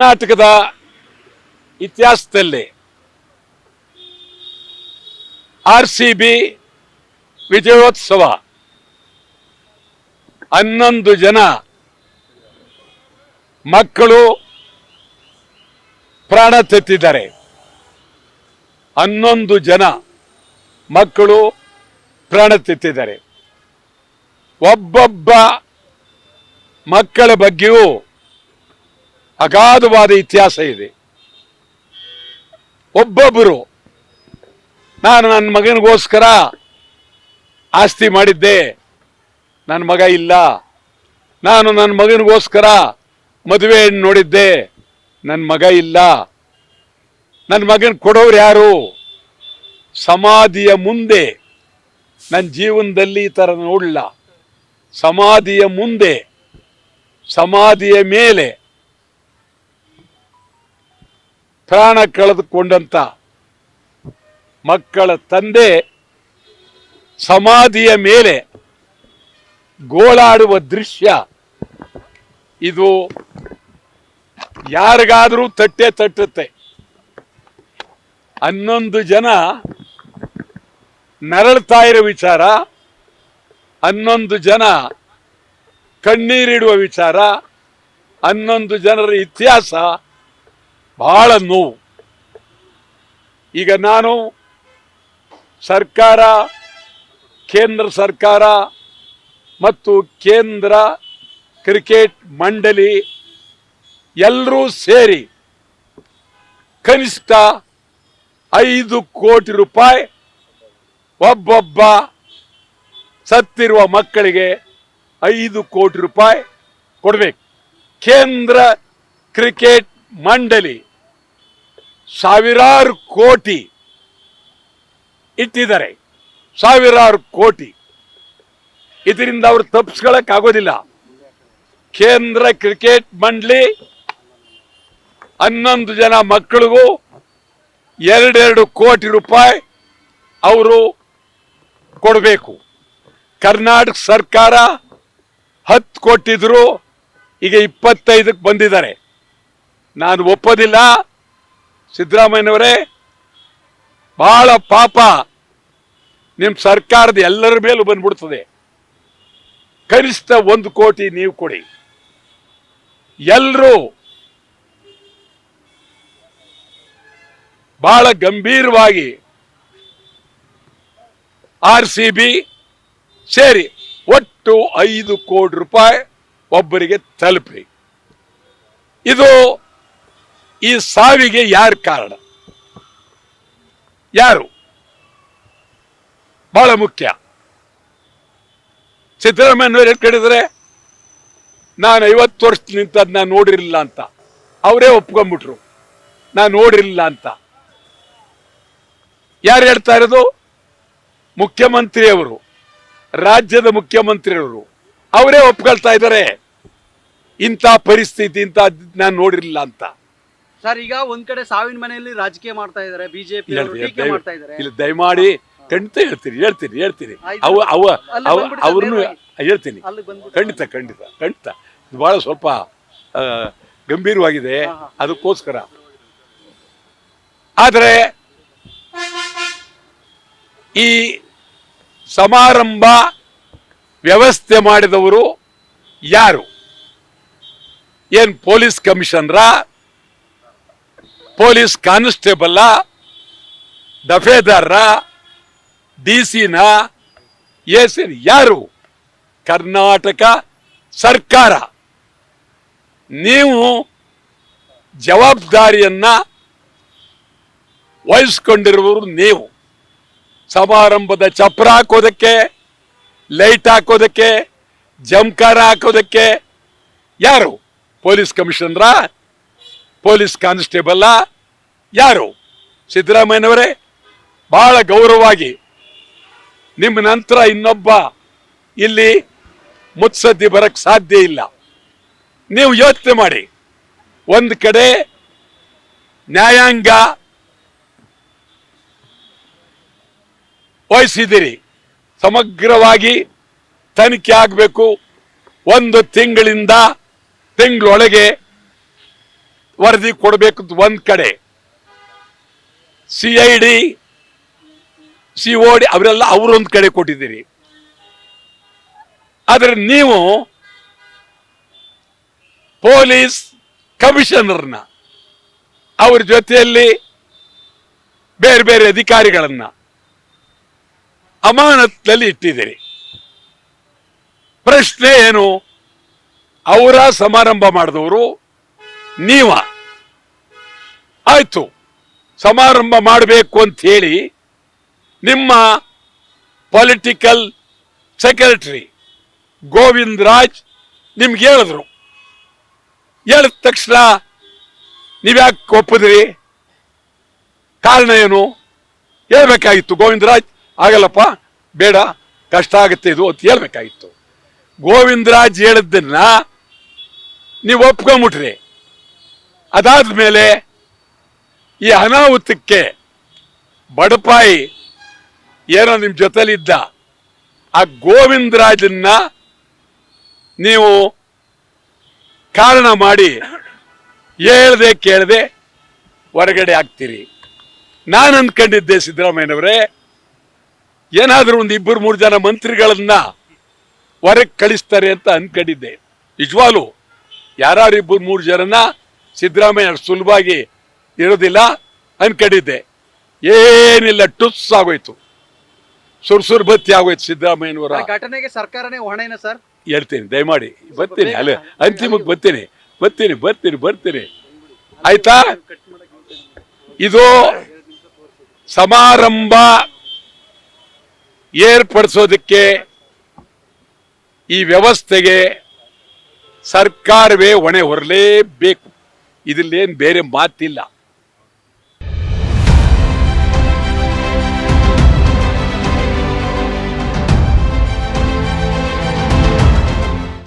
ಕರ್ನಾಟಕದ ಇತಿಹಾಸದಲ್ಲಿ R C B ವಿಜಯೋತ್ಸವ ಹನ್ನೊಂದು ಜನ ಮಕ್ಕಳು ಪ್ರಾಣ ತೆತ್ತಿದ್ದಾರೆ. ಹನ್ನೊಂದು ಜನ ಮಕ್ಕಳು ಪ್ರಾಣ ತೆತ್ತಿದ್ದಾರೆ. ಒಬ್ಬೊಬ್ಬ ಮಕ್ಕಳ ಬಗ್ಗೆಯೂ ಅಗಾಧವಾದ ಇತಿಹಾಸ ಇದೆ. ಒಬ್ಬೊಬ್ಬರು ನಾನು ನನ್ನ ಮಗನಿಗೋಸ್ಕರ ಆಸ್ತಿ ಮಾಡಿದ್ದೆ, ನನ್ನ ಮಗ ಇಲ್ಲ. ನಾನು ನನ್ನ ಮಗನಿಗೋಸ್ಕರ ಮದುವೆ ಹೆಣ್ಣು ನೋಡಿದ್ದೆ, ನನ್ನ ಮಗ ಇಲ್ಲ. ನನ್ನ ಮಗನ ಕೊಡೋರು ಯಾರು? ಸಮಾಧಿಯ ಮುಂದೆ, ನನ್ನ ಜೀವನದಲ್ಲಿ ಈ ಥರ ನೋಡಲ್ಲ ಸಮಾಧಿಯ ಮುಂದೆ, ಸಮಾಧಿಯ ಮೇಲೆ ಪ್ರಾಣ ಕಳೆದುಕೊಂಡಂತ ಮಕ್ಕಳ ತಂದೆ ಸಮಾಧಿಯ ಮೇಲೆ ಗೋಳಾಡುವ ದೃಶ್ಯ. ಇದು ಯಾರಿಗಾದರೂ ತಟ್ಟೆ ತಟ್ಟುತ್ತೆ. ಹನ್ನೊಂದು ಜನ ನರಳ್ತಾ ಇರೋ ವಿಚಾರ, ಹನ್ನೊಂದು ಜನ ಕಣ್ಣೀರಿಡುವ ವಿಚಾರ, ಹನ್ನೊಂದು ಜನರ ಇತಿಹಾಸ ಬಹಳ ನೋವು. ಈಗ ನಾನು ಸರ್ಕಾರ, ಕೇಂದ್ರ ಸರ್ಕಾರ ಮತ್ತು ಕೇಂದ್ರ ಕ್ರಿಕೆಟ್ ಮಂಡಳಿ ಎಲ್ಲರೂ ಸೇರಿ ಕನಿಷ್ಠ ಐದು ಕೋಟಿ ರೂಪಾಯಿ ಒಬ್ಬೊಬ್ಬ ಸತ್ತಿರುವ ಮಕ್ಕಳಿಗೆ ಐದು ಕೋಟಿ ರೂಪಾಯಿ ಕೊಡಬೇಕು. ಕೇಂದ್ರ ಕ್ರಿಕೆಟ್ ಮಂಡಳಿ ಸಾವಿರಾರು ಕೋಟಿ ಇಟ್ಟಿದ್ದಾರೆ. ಸಾವಿರಾರು ಕೋಟಿ. ಇದರಿಂದ ಅವರು ತಪ್ಪಿಸ್ಕೊಳ್ಳೋಕ್ಕಾಗೋದಿಲ್ಲ ಕೇಂದ್ರ ಕ್ರಿಕೆಟ್ ಮಂಡಳಿ ಹನ್ನೊಂದು ಜನ ಮಕ್ಕಳಿಗೂ ಎರಡೆರಡು ಕೋಟಿ ರೂಪಾಯಿ ಅವರು ಕೊಡಬೇಕು. ಕರ್ನಾಟಕ ಸರ್ಕಾರ ಹತ್ತು ಕೊಟ್ಟಿದ್ರು, ಈಗ ಇಪ್ಪತ್ತೈದಕ್ಕೆ ಬಂದಿದ್ದಾರೆ. ನಾನು ಒಪ್ಪೋದಿಲ್ಲ. ಸಿದ್ದರಾಮಯ್ಯನವರೇ, ಬಹಳ ಪಾಪ ನಿಮ್ಮ ಸರ್ಕಾರದ ಎಲ್ಲರ ಮೇಲೂ ಬಂದ್ಬಿಡ್ತದೆ. ಕನಿಷ್ಠ ಒಂದು ಕೋಟಿ ನೀವು ಕೊಡಿ. ಎಲ್ಲರೂ ಬಹಳ ಗಂಭೀರವಾಗಿ ಆರ್ ಸಿ ಬಿ ಸೇರಿ ಒಟ್ಟು ಐದು ಕೋಟಿ ರೂಪಾಯಿ ಒಬ್ಬರಿಗೆ ತಲುಪಿ ಇದು ಈ ಸಾವಿಗೆ ಯಾರು ಕಾರಣ? ಯಾರು? ಬಹಳ ಮುಖ್ಯ. ಸಿದ್ದರಾಮಯ್ಯನವ್ರು ಹೇಳಿ ಕೇಳಿದ್ರೆ, ನಾನು ಐವತ್ತು ವರ್ಷ ನಿಂತದ್ದು ನಾನು ನೋಡಿರಲಿಲ್ಲ ಅಂತ. ಅವರೇ ಒಪ್ಕೊಂಡ್ಬಿಟ್ರು ನಾನು ನೋಡಿರಲಿಲ್ಲ ಅಂತ. ಯಾರು ಹೇಳ್ತಾ ಇರೋದು? ಮುಖ್ಯಮಂತ್ರಿಯವರು. ರಾಜ್ಯದ ಮುಖ್ಯಮಂತ್ರಿಯವರು. ಅವರೇ ಒಪ್ಕೊಳ್ತಾ ಇದ್ದಾರೆ ಇಂಥ ಪರಿಸ್ಥಿತಿ ಇಂಥ ನಾನು ನೋಡಿರಲಿಲ್ಲ ಅಂತ. ಸರ್ ಈಗ ಒಂದ್ ಕಡೆ ಸಾವಿನ ಮನೆಯಲ್ಲಿ ರಾಜಕೀಯ ಮಾಡ್ತಾ ಇದಾರೆ ಬಿಜೆಪಿ ಇಲ್ಲ ಮಾಡ್ತಾ ಇದಾರೆ. ಇಲ್ಲಿ ದಯಮಾಡಿ ಖಂಡಿತ ಹೇಳ್ತೀನಿ ಹೇಳ್ತೀನಿ ಹೇಳ್ತೀನಿ. ಅವ ಅವ ಅವ್ರನ್ನು ಹೇಳ್ತೀನಿ. ಖಂಡಿತ ಖಂಡಿತ ಖಂಡಿತ. ಇದು ಬಹಳ ಸ್ವಲ್ಪ ಗಂಭೀರವಾಗಿದೆ. ಅದಕ್ಕೋಸ್ಕರ. ಆದರೆ ಈ ಸಮಾರಂಭ ವ್ಯವಸ್ಥೆ ಮಾಡಿದವರು ಯಾರು? ಏನ್ ಪೊಲೀಸ್ ಕಮಿಷನರ? ಪೊಲೀಸ್ ಕಾನ್ಸ್ಟೇಬಲ್ಲ ದಫೇದಾರ ಡಿ ಸಿನ ಎಸ್ ಯಾರು? ಕರ್ನಾಟಕ ಸರ್ಕಾರ. ನೀವು ಜವಾಬ್ದಾರಿಯನ್ನ ವಹಿಸ್ಕೊಂಡಿರುವವರು ನೀವು. ಸಮಾರಂಭದ ಚಪ್ರ ಹಾಕೋದಕ್ಕೆ, ಲೈಟ್ ಹಾಕೋದಕ್ಕೆ ಜಂಕಾರ ಹಾಕೋದಕ್ಕೆ ಯಾರು? ಪೊಲೀಸ್ ಕಮಿಷನರ? ಪೊಲೀಸ್ ಕಾನ್ಸ್ಟೇಬಲ್ ಯಾರು? ಸಿದ್ದರಾಮಯ್ಯನವರೇ? ಬಹಳ ಗೌರವವಾಗಿ ನಿಮ್ಮ ನಂತರ ಇನ್ನೊಬ್ಬ ಇಲ್ಲಿ ಮುತ್ಸದ್ದಿ ಬರಕ್ ಸಾಧ್ಯ ಇಲ್ಲ. ನೀವು ಯೋಚನೆ ಮಾಡಿ. ಒಂದು ಕಡೆ ನ್ಯಾಯಾಂಗ ವಹಿಸಿದ್ದೀರಿ ಸಮಗ್ರವಾಗಿ ತನಿಖೆ ಆಗಬೇಕು. ಒಂದು ತಿಂಗಳಿಂದ ತಿಂಗಳೊಳಗೆ ವರದಿ ಕೊಡಬೇಕು ಒಂದು ಒಂದ್ ಕಡೆ. C I D C O D ಅವರೆಲ್ಲ ಅವರೊಂದು ಕಡೆ ಕೊಟ್ಟಿದ್ದೀರಿ. ಆದರೆ ನೀವು ಪೊಲೀಸ್ ಕಮಿಷನರ್ನ, ಅವ್ರ ಜೊತೆಯಲ್ಲಿ ಬೇರೆ ಬೇರೆ ಅಧಿಕಾರಿಗಳನ್ನ ಅಮಾನತ್ನಲ್ಲಿ ಇಟ್ಟಿದ್ದೀರಿ. ಪ್ರಶ್ನೆ ಏನು? ಅವರ ಸಮಾರಂಭ ಮಾಡಿದವರು ನೀವ. ಆಯ್ತು. ಸಮಾರಂಭ ಮಾಡಬೇಕು ಅಂತ ಹೇಳಿ ನಿಮ್ಮ ಪೊಲಿಟಿಕಲ್ ಸೆಕ್ರೆಟರಿ ಗೋವಿಂದ್ ರಾಜ್ ನಿಮ್ಗೆ ಹೇಳಿದ್ರು. ಹೇಳಿದ ತಕ್ಷಣ ನೀವ್ಯಾಕೆ ಒಪ್ಪಿದ್ರಿ? ಕಾರಣ ಏನು? ಹೇಳ್ಬೇಕಾಗಿತ್ತು. ಗೋವಿಂದರಾಜ್ ಆಗಲ್ಲಪ್ಪ ಬೇಡ, ಕಷ್ಟ ಆಗುತ್ತೆ ಇದು, ಅಂತ ಹೇಳ್ಬೇಕಾಗಿತ್ತು. ಗೋವಿಂದರಾಜ್ ಹೇಳಿದ್ದನ್ನ ನೀವು ಒಪ್ಕೊಂಬಿಟ್ರಿ. ಅದಾದ್ಮೇಲೆ ಈ ಅನಾಹುತಕ್ಕೆ ಬಡಪಾಯಿ ಏನೋ ನಿಮ್ಮ ಜೊತೆಲಿದ್ದ. ಆ ಗೋವಿಂದರಾಜನ್ನ ನೀವು ಕಾರಣ ಮಾಡಿ ಹೇಳ್ದೆ ಕೇಳದೆ ಹೊರಗಡೆ ಆಗ್ತೀರಿ. ನಾನು ಅಂದ್ಕೊಂಡಿದ್ದೆ ಸಿದ್ದರಾಮಯ್ಯನವರೇ, ಏನಾದರೂ ಒಂದು ಇಬ್ಬರು ಮೂರು ಜನ ಮಂತ್ರಿಗಳನ್ನ ಹೊರಗೆ ಕಳಿಸ್ತಾರೆ ಅಂತ ಅಂದ್ಕೊಂಡಿದ್ದೆ. ನಿಜವಾಲು ಯಾರು ಇಬ್ಬರು ಮೂರು ಜನನ ಸಿದ್ದರಾಮಯ್ಯ ಸುಲಭವಾಗಿ ಇರೋದಿಲ್ಲ ಅನ್ಕಡಿದ್ದೆ. ಏನಿಲ್ಲ ಟುಸ್ ಆಗೋಯ್ತು. ಸುರ್ಸುರ್ ಬತ್ತಿ ಆಗೋಯ್ತು ಸಿದ್ದರಾಮಯ್ಯನವರ. ಘಟನೆಗೆ ಸರ್ಕಾರನೇ ಹೊಣೆನ ಸರ್? ಹೇಳ್ತೀನಿ ದಯಮಾಡಿ. ಬರ್ತೀನಿ ಅಲ್ಲ ಅಂತಿಮಕ್ಕೆ ಬರ್ತೀನಿ ಬರ್ತೀನಿ ಬರ್ತೀನಿ ಬರ್ತೀನಿ. ಆಯ್ತಾ? ಇದು ಸಮಾರಂಭ ಏರ್ಪಡಿಸೋದಕ್ಕೆ ಈ ವ್ಯವಸ್ಥೆಗೆ ಸರ್ಕಾರವೇ ಹೊಣೆ ಹೊರಲೇಬೇಕು. ಇದರಲ್ಲೇನು ಬೇರೆ ಮಾತಿಲ್ಲ.